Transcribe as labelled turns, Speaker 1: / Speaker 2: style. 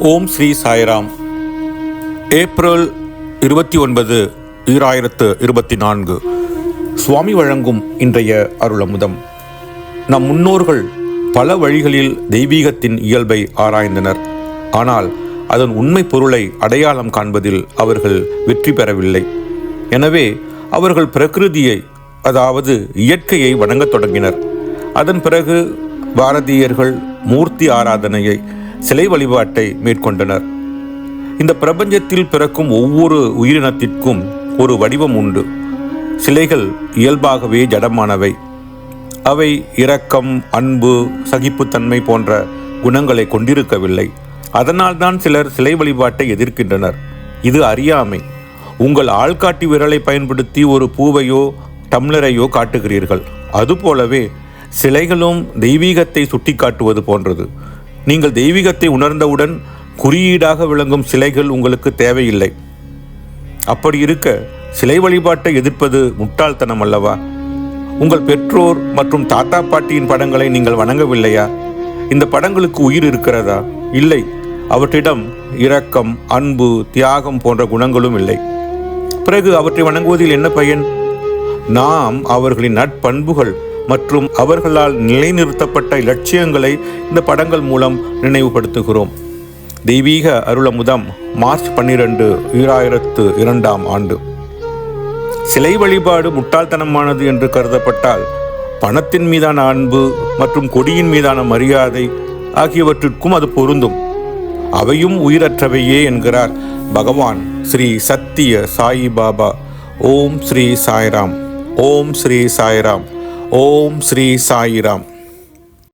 Speaker 1: ஓம் Sri Sairam. April இருபத்தி ஒன்பது ஈராயிரத்து இருபத்தி நான்கு. சுவாமி வழங்கும் இன்றைய அருளமுதம். நம் முன்னோர்கள் பல வழிகளில் தெய்வீகத்தின் இயல்பை ஆராய்ந்தனர். ஆனால் அதன் உண்மை பொருளை அடையாளம் காண்பதில் அவர்கள் வெற்றி பெறவில்லை. எனவே அவர்கள் பிரகிருதியை அதாவது இயற்கையை வணங்கத் தொடங்கினர். அதன் பிறகு பாரதியர்கள் மூர்த்தி ஆராதனையை சிலை வழிபாட்டை மேற்கொண்டனர். இந்த பிரபஞ்சத்தில் பிறக்கும் ஒவ்வொரு உயிரினத்திற்கும் ஒரு வடிவம் உண்டு. சிலைகள் இயல்பாகவே ஜடமானவை. அவை இரக்கம் அன்பு சகிப்புத்தன்மை போன்ற குணங்களை கொண்டிருக்கவில்லை. அதனால்தான் சிலர் சிலை வழிபாட்டை எதிர்க்கின்றனர். இது அறியாமை. உங்கள் ஆள்காட்டி விரலை பயன்படுத்தி ஒரு பூவையோ டம்ளரையோ காட்டுகிறீர்கள். அதுபோலவே சிலைகளும் தெய்வீகத்தை சுட்டிக்காட்டுவது போன்றது. நீங்கள் தெய்வீகத்தை உணர்ந்தவுடன் குறியீடாக விளங்கும் சிலைகள் உங்களுக்கு தேவையில்லை. அப்படி இருக்க சிலை வழிபாட்டை எதிர்ப்பது முட்டாள்தனம் அல்லவா? உங்கள் பெற்றோர் மற்றும் தாத்தா பாட்டியின் படங்களை நீங்கள் வணங்கவில்லையா? இந்த படங்களுக்கு உயிர் இருக்கிறதா? இல்லை. அவற்றிடம் இரக்கம் அன்பு தியாகம் போன்ற குணங்களும் இல்லை. பிறகு அவற்றை வணங்குவதில் என்ன பயன்? நாம் அவர்களின் நட்பண்புகள் மற்றும் அவர்களால் நிலைநிறுத்தப்பட்ட இலட்சியங்களை இந்த படங்கள் மூலம் நினைவுபடுத்துகிறோம். தெய்வீக அருளமுதம் மார்ச் பன்னிரண்டு ஈராயிரத்து இரண்டாம் ஆண்டு. சிலை வழிபாடு முட்டாள்தனமானது என்று கருதப்பட்டால் பணத்தின் மீதான அன்பு மற்றும் கொடியின் மீதான மரியாதை ஆகியவற்றிற்கும் அது பொருந்தும். அவையும் உயிரற்றவையே என்கிறார் பகவான் ஸ்ரீ சத்திய சாயி பாபா ஓம் ஸ்ரீ சாய்ராம். ஓம் ஸ்ரீ சாய்ராம். ஓம் ஸ்ரீ சாயிராம்.